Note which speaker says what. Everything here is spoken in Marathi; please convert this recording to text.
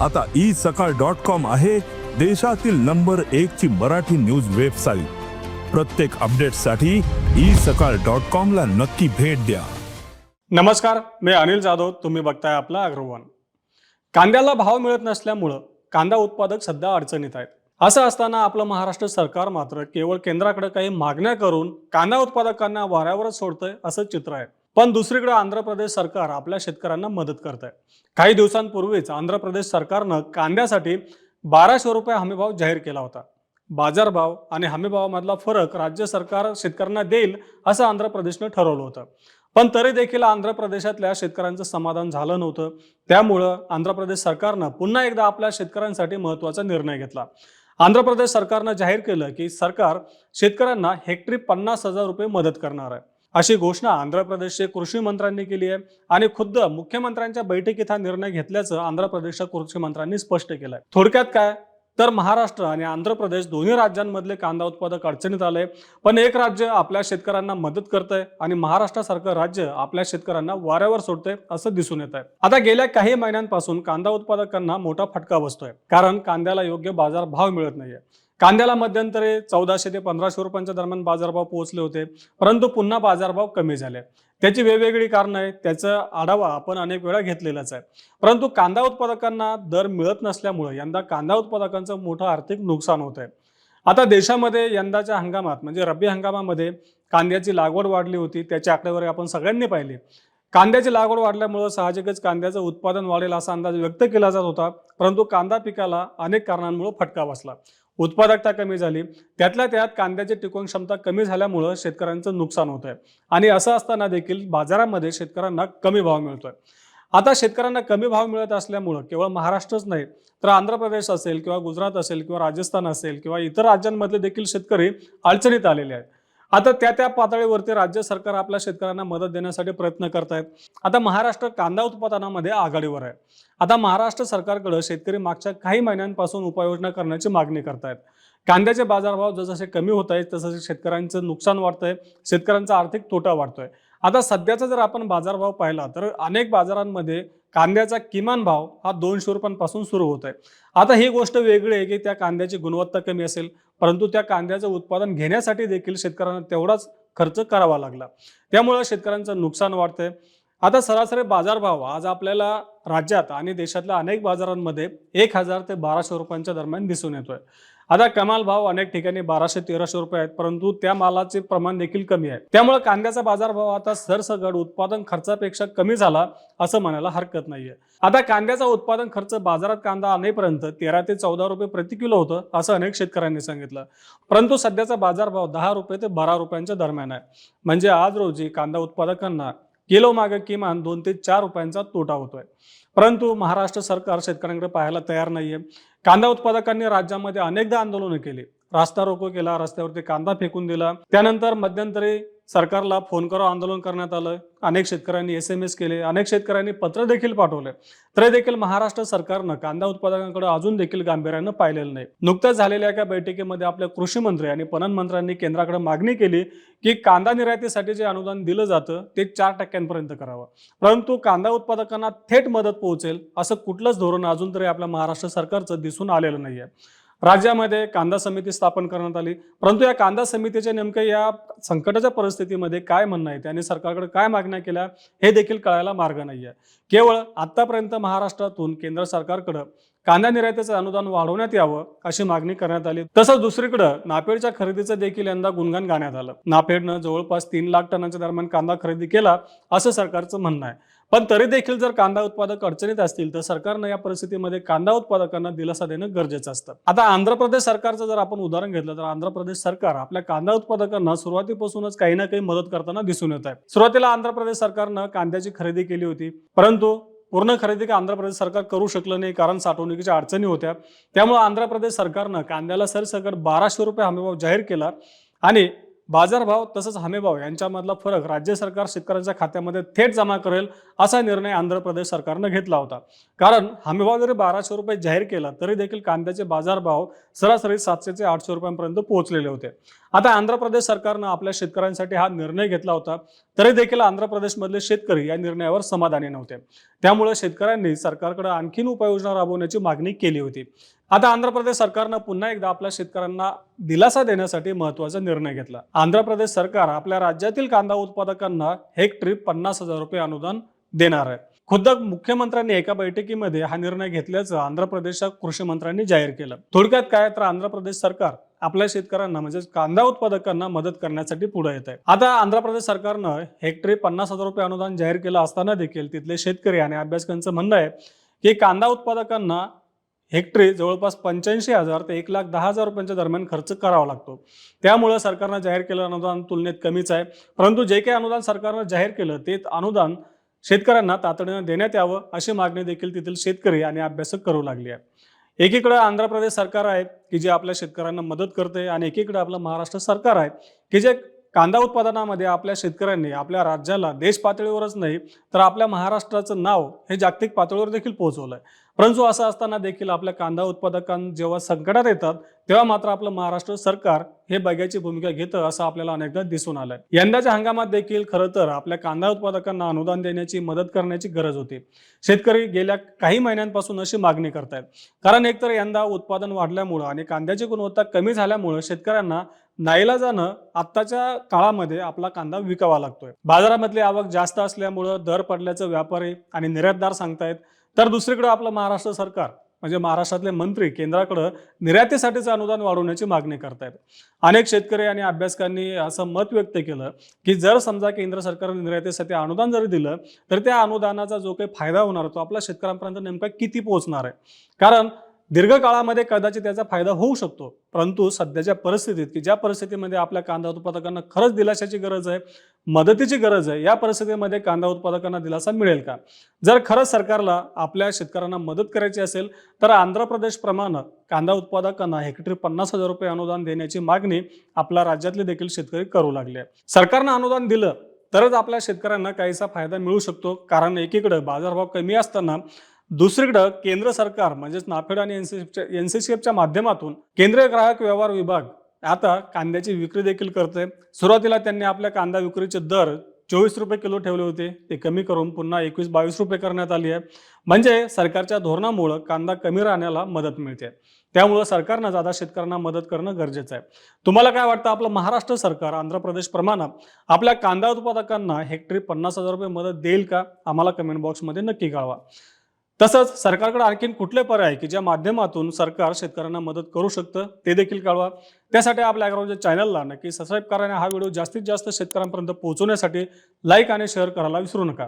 Speaker 1: आता ई सकाळ डॉट कॉम आहे देशातील नंबर एक ची मराठी न्यूज वेबसाईट. प्रत्येक अपडेटसाठी ई सकाळ डॉट कॉम ला नक्की भेट द्या.
Speaker 2: नमस्कार मी अनिल जाधव तुम्ही बघताय आपला अग्रवान. कांद्याला भाव मिळत नसल्यामुळं कांदा उत्पादक सध्या अडचणीत आहेत. असं असताना आपलं महाराष्ट्र सरकार मात्र केवळ केंद्राकडे काही मागण्या करून कांदा उत्पादकांना वाऱ्यावरच सोडतंय असं चित्र आहे. पण दुसरीकडे आंध्र प्रदेश सरकार आपल्या शेतकऱ्यांना मदत करत आहे काही दिवसांपूर्वीच आंध्र प्रदेश सरकारनं कांद्यासाठी बाराशे रुपये हमीभाव जाहीर केला होता. बाजारभाव आणि हमीभावामधला फरक राज्य सरकार शेतकऱ्यांना देईल असं आंध्र प्रदेशनं ठरवलं होतं. पण तरी देखील आंध्र प्रदेशातल्या शेतकऱ्यांचं समाधान झालं नव्हतं. त्यामुळं आंध्र प्रदेश सरकारनं पुन्हा एकदा आपल्या शेतकऱ्यांसाठी महत्त्वाचा निर्णय घेतला. आंध्र प्रदेश सरकारनं जाहीर केलं की सरकार शेतकऱ्यांना हेक्टरी पन्नास हजार रुपये मदत करणार आहे. अशी घोषणा आंध्र प्रदेशचे कृषी मंत्र्यांनी केली आहे. आणि खुद्द मुख्यमंत्र्यांच्या बैठकीत हा निर्णय घेतल्याचं आंध्र प्रदेशच्या कृषी मंत्र्यांनी स्पष्ट केलंय. थोडक्यात काय? तर महाराष्ट्र आणि आंध्र प्रदेश दोन्ही राज्यांमधले कांदा उत्पादक अडचणीत आले. पण एक राज्य आपल्या शेतकऱ्यांना मदत करतंय आणि महाराष्ट्रासारखं राज्य आपल्या शेतकऱ्यांना वाऱ्यावर सोडतंय असं दिसून येत आहे आता गेल्या काही महिन्यांपासून कांदा उत्पादकांना मोठा फटका बसतोय. कारण कांद्याला योग्य बाजार भाव मिळत नाहीये. कांद्याला मध्यंतरे चौदाशे ते पंधराशे रुपयांच्या दरम्यान बाजारभाव पोहोचले होते परंतु पुन्हा बाजारभाव कमी झाले. त्याची वेगवेगळी कारणं आहेत त्याचा आढावा आपण अनेक वेळा घेतलेलाच आहे. परंतु कांदा उत्पादकांना दर मिळत नसल्यामुळे यंदा कांदा उत्पादकांचं मोठं आर्थिक नुकसान होत आहे. आता देशामध्ये यंदाच्या हंगामात म्हणजे रब्बी हंगामामध्ये कांद्याची लागवड वाढली होती त्याची आकडेवारी आपण सगळ्यांनी पाहिली. कांद्याची लागवड वाढल्यामुळं साहजिकच कांद्याचं उत्पादन वाढेल असा अंदाज व्यक्त केला जात होता परंतु कांदा पिकाला अनेक कारणांमुळे फटका बसला. उत्पादकता कमी झाली. त्यातल्या त्यात कांद्याची टिकवण क्षमता कमी झाल्यामुळं शेतकऱ्यांचं नुकसान होत आहे आणि असं असताना देखील बाजारामध्ये शेतकऱ्यांना कमी भाव मिळतोय. आता शेतकऱ्यांना कमी भाव मिळत असल्यामुळं केवळ महाराष्ट्रच नाही तर आंध्र प्रदेश असेल किंवा गुजरात असेल किंवा राजस्थान असेल किंवा इतर राज्यांमधले देखील शेतकरी अडचणीत आलेले आहेत. आता त्या त्या पातळीवरती राज्य सरकार आपल्या शेतकऱ्यांना मदत देण्यासाठी प्रयत्न करत आहेत आता महाराष्ट्र कांदा उत्पादनामध्ये आघाडीवर आहे. आता महाराष्ट्र सरकारकडे शेतकरी मागच्या काही महिन्यांपासून उपाययोजना करण्याची मागणी करतायत. कांद्याचे बाजारभाव जसजसे कमी होत आहेत तसं शेतकऱ्यांचं नुकसान वाढतंय शेतकऱ्यांचा आर्थिक तोटा वाढतोय. आता सध्याचा जर आपण बाजारभाव पाहिला तर अनेक बाजारांमध्ये कांद्याचा किमान भाव हा दोनशे रुपयांपासून सुरू होत आहे आता ही गोष्ट वेगळी आहे की त्या कांद्याची गुणवत्ता कमी असेल परंतु त्या कांद्याचं उत्पादन घेण्यासाठी देखील शेतकऱ्यांना तेवढाच खर्च करावा लागला. त्यामुळे शेतकऱ्यांचं नुकसान वाढतंय. आता सरासरी बाजारभाव आज आपल्याला राज्यात आणि देशातल्या अनेक बाजारांमध्ये एक हजार ते बाराशे रुपयांच्या दरम्यान दिसून येतोय. आता कमाल भाव अनेक ठिकाणी बाराशे तेराशे रुपये आहेत परंतु त्या मालाचे प्रमाण देखील कमी आहे. त्यामुळे कांद्याचा बाजारभाव आता सरसगट उत्पादन खर्चापेक्षा कमी झाला असं म्हणायला हरकत नाहीये. आता कांद्याचा उत्पादन खर्च बाजारात कांदा आणेपर्यंत तेरा ते चौदा रुपये प्रति किलो होतं असं अनेक शेतकऱ्यांनी सांगितलं. परंतु सध्याचा बाजारभाव दहा रुपये ते बारा रुपयांच्या दरम्यान आहे. म्हणजे आज रोजी कांदा उत्पादकांना किलो मागे किमान दोन ते चार रुपयांचा तोटा होतोय. परंतु महाराष्ट्र सरकार शेतकऱ्यांकडे पाहायला तयार नाहीये. कांदा उत्पादकांनी राज्यामध्ये अनेकदा आंदोलनं केली. रास्ता रोको केला रस्त्यावरती कांदा फेकून दिला. त्यानंतर मध्यंतरी सरकारला फोन करा आंदोलन करण्यात आलं. अनेक शेतकऱ्यांनी एस एम एस केले. अनेक शेतकऱ्यांनी पत्र देखील पाठवले. तरी देखील महाराष्ट्र सरकारनं कांदा उत्पादकांकडे अजून देखील गांभीर्यानं पाहिलेलं नाही. नुकत्याच झालेल्या एका बैठकीमध्ये आपल्या कृषी मंत्री आणि पणन मंत्र्यांनी केंद्राकडे मागणी केली की कांदा निर्यातीसाठी जे अनुदान दिलं जातं ते चार टक्क्यांपर्यंत करावं. परंतु कांदा उत्पादकांना थेट मदत पोहोचेल असं कुठलंच धोरण अजून तरी आपल्या महाराष्ट्र सरकारचं दिसून आलेलं नाहीये. राज्यामध्ये कांदा समिती स्थापन करण्यात आली. परंतु या कांदा समितीच्या नेमकं या संकटाच्या परिस्थितीमध्ये काय म्हणणं आहे? त्याने सरकारकडे काय मागण्या केल्या? हे देखील कळायला मार्ग नाहीये. केवळ आतापर्यंत महाराष्ट्रातून केंद्र सरकारकडं कांदा निर्यातीचं अनुदान वाढवण्यात यावं अशी मागणी करण्यात आली. तसंच दुसरीकडं नापेडच्या खरेदीचं देखील यंदा गुणगान गाण्यात आलं. नापेडनं जवळपास तीन लाख टनांच्या दरम्यान कांदा खरेदी केला असं सरकारचं म्हणणं आहे. पण तरी देखील जर कांदा उत्पादक अडचणीत असतील तर सरकारनं या परिस्थितीमध्ये कांदा उत्पादकांना दिलासा देणं गरजेचं असतं. आता आंध्र प्रदेश सरकारचं जर आपण उदाहरण घेतलं तर आंध्र प्रदेश सरकार आपल्या कांदा उत्पादकांना सुरुवातीपासूनच काही ना काही मदत करताना दिसून येत आहे. सुरुवातीला आंध्र प्रदेश सरकारनं कांद्याची खरेदी केली होती परंतु पूर्ण खरेदी का आंध्र प्रदेश सरकार करू शकलं नाही कारण साठवणुकीच्या अडचणी होत्या. त्यामुळे आंध्र प्रदेश सरकारनं कांद्याला सरसकट बाराशे रुपये हमीभाव जाहीर केला आणि बाजारभाव तसंच हमीभाव यांच्यामधला फरक राज्य सरकार शेतकऱ्यांच्या खात्यामध्ये थेट जमा करेल असा निर्णय आंध्र प्रदेश सरकारनं घेतला होता. कारण हमीभाव जरी बाराशे रुपये जाहीर केला तरी देखील कांद्याचे बाजारभाव सरासरी सातशे ते आठशे रुपयांपर्यंत पोहोचलेले होते. आता आंध्र प्रदेश सरकारनं आपल्या शेतकऱ्यांसाठी हा निर्णय घेतला होता तरी देखील आंध्र प्रदेशमधले शेतकरी या निर्णयावर समाधानी नव्हते. त्यामुळे शेतकऱ्यांनी सरकारकडे आणखीन उपाययोजना राबवण्याची मागणी केली होती. आता आंध्र प्रदेश सरकारनं पुन्हा एकदा आपल्या शेतकऱ्यांना दिलासा देण्यासाठी महत्त्वाचा निर्णय घेतला. आंध्र प्रदेश सरकार आपल्या राज्यातील कांदा उत्पादकांना हेक्टरी पन्नास हजार रुपये अनुदान देणार आहे. खुद्द मुख्यमंत्र्यांनी एका बैठकीमध्ये हा निर्णय घेतल्याचं आंध्र प्रदेशच्या कृषी मंत्र्यांनी जाहीर केलं. थोडक्यात काय तर आंध्र प्रदेश सरकार आपल्या शेतकऱ्यांना म्हणजे कांदा उत्पादकांना मदत करण्यासाठी पुढे येत आहे. आता आंध्र प्रदेश सरकारनं हेक्टरी पन्नास हजार रुपये अनुदान जाहीर केलं असताना देखील तिथले शेतकरी आणि अभ्यासकांचं म्हणणं आहे की कांदा उत्पादकांना हेक्टरी जवळपास पंच्याऐंशी हजार ते एक लाख दहा हजार रुपयांच्या दरम्यान खर्च करावा लागतो. त्यामुळं सरकारनं जाहीर केलेलं अनुदान तुलनेत कमीच आहे. परंतु जे काही अनुदान सरकारनं जाहीर केलं ते अनुदान शेतकऱ्यांना तातडीनं देण्यात यावं अशी मागणी देखील तेथील शेतकरी आणि अभ्यासक करू लागली आहे एकीकडे आंध्र प्रदेश सरकार आहे की जे आपल्या शेतकऱ्यांना मदत करते आणि एकीकडे आपलं महाराष्ट्र सरकार आहे की जे कांदा उत्पादनामध्ये आपल्या शेतकऱ्यांनी आपल्या राज्याला देश पातळीवरच नाही तर आपल्या महाराष्ट्राचं नाव हे जागतिक पातळीवर देखील पोहोचवलं आहे परंतु असं असताना देखील आपल्या कांदा उत्पादकां जेव्हा संकटात येतात तेव्हा मात्र आपलं महाराष्ट्र सरकार हे बघ्याची भूमिका घेतं असं आपल्याला अनेकदा दिसून आलंय. यंदाच्या हंगामात देखील खरं तर आपल्या कांदा उत्पादकांना अनुदान देण्याची मदत करण्याची गरज होती. शेतकरी गेल्या काही महिन्यांपासून अशी मागणी करतायत. कारण एकतर यंदा उत्पादन वाढल्यामुळं आणि कांद्याची गुणवत्ता कमी झाल्यामुळं शेतकऱ्यांना नाईलाजानं आत्ताच्या काळामध्ये आपला कांदा विकावा लागतोय. बाजारामधली आवक जास्त असल्यामुळं दर पडल्याचं व्यापारी आणि निर्यातदार सांगतायत तर दुसरीकडे आपलं महाराष्ट्र सरकार म्हणजे महाराष्ट्रातले मंत्री केंद्राकडं निर्यातीसाठीचं अनुदान वाढवण्याची मागणी करतायत. अनेक शेतकरी आणि अभ्यासकांनी असं मत व्यक्त केलं की जर समजा केंद्र सरकारने निर्यातीसाठी अनुदान जरी दिलं तर त्या अनुदानाचा जो काही फायदा होणार तो आपल्या शेतकऱ्यांपर्यंत नेमका किती पोहोचणार आहे? कारण दीर्घकाळामध्ये कदाचित त्याचा फायदा होऊ शकतो. परंतु सध्याच्या परिस्थितीत की ज्या परिस्थितीमध्ये आपल्या कांदा उत्पादकांना खरंच दिलाशाची गरज आहे मदतीची गरज आहे या परिस्थितीमध्ये कांदा उत्पादकांना दिलासा मिळेल का? जर खरंच सरकारला आपल्या शेतकऱ्यांना मदत करायची असेल तर आंध्र प्रदेशप्रमाणे कांदा उत्पादकांना हेक्टरी पन्नास हजार रुपये अनुदान देण्याची मागणी आपल्या राज्यातले देखील शेतकरी करू लागले सरकारनं अनुदान दिलं तरच आपल्या शेतकऱ्यांना काहीसा फायदा मिळू शकतो. कारण एकीकडे बाजारभाव कमी असताना दुसरीकडं केंद्र सरकार म्हणजेच नाफेड आणि एन एनसीसीएफच्या माध्यमातून केंद्रीय ग्राहक व्यवहार विभाग आता कांद्याची विक्री देखील करते सुरुवातीला त्यांनी आपल्या कांदा विक्रीचे दर चोवीस रुपये किलो ठेवले होते. ते कमी करून पुन्हा एकवीस बावीस रुपये करण्यात आली आहे. म्हणजे सरकारच्या धोरणामुळं कांदा कमी राहण्याला मदत मिळते. त्यामुळं सरकारनं जादा शेतकऱ्यांना मदत करणं गरजेचं आहे. तुम्हाला काय वाटतं? आपलं महाराष्ट्र सरकार आंध्र प्रदेश प्रमाणे आपल्या कांदा उत्पादकांना हेक्टरी पन्नास हजार रुपये मदत देईल का? आम्हाला कमेंट बॉक्समध्ये नक्की कळवा. तसंच सरकारकडे आणखीन कुठले पर्याय की ज्या माध्यमातून सरकार शेतकऱ्यांना मदत करू शकतं ते देखील कळवा. त्यासाठी आपल्या अग्रवालच्या चॅनलला नक्की सबस्क्राईब करा आणि हा व्हिडिओ जास्तीत जास्त शेतकऱ्यांपर्यंत पोहोचवण्यासाठी लाईक आणि शेअर करायला विसरू नका.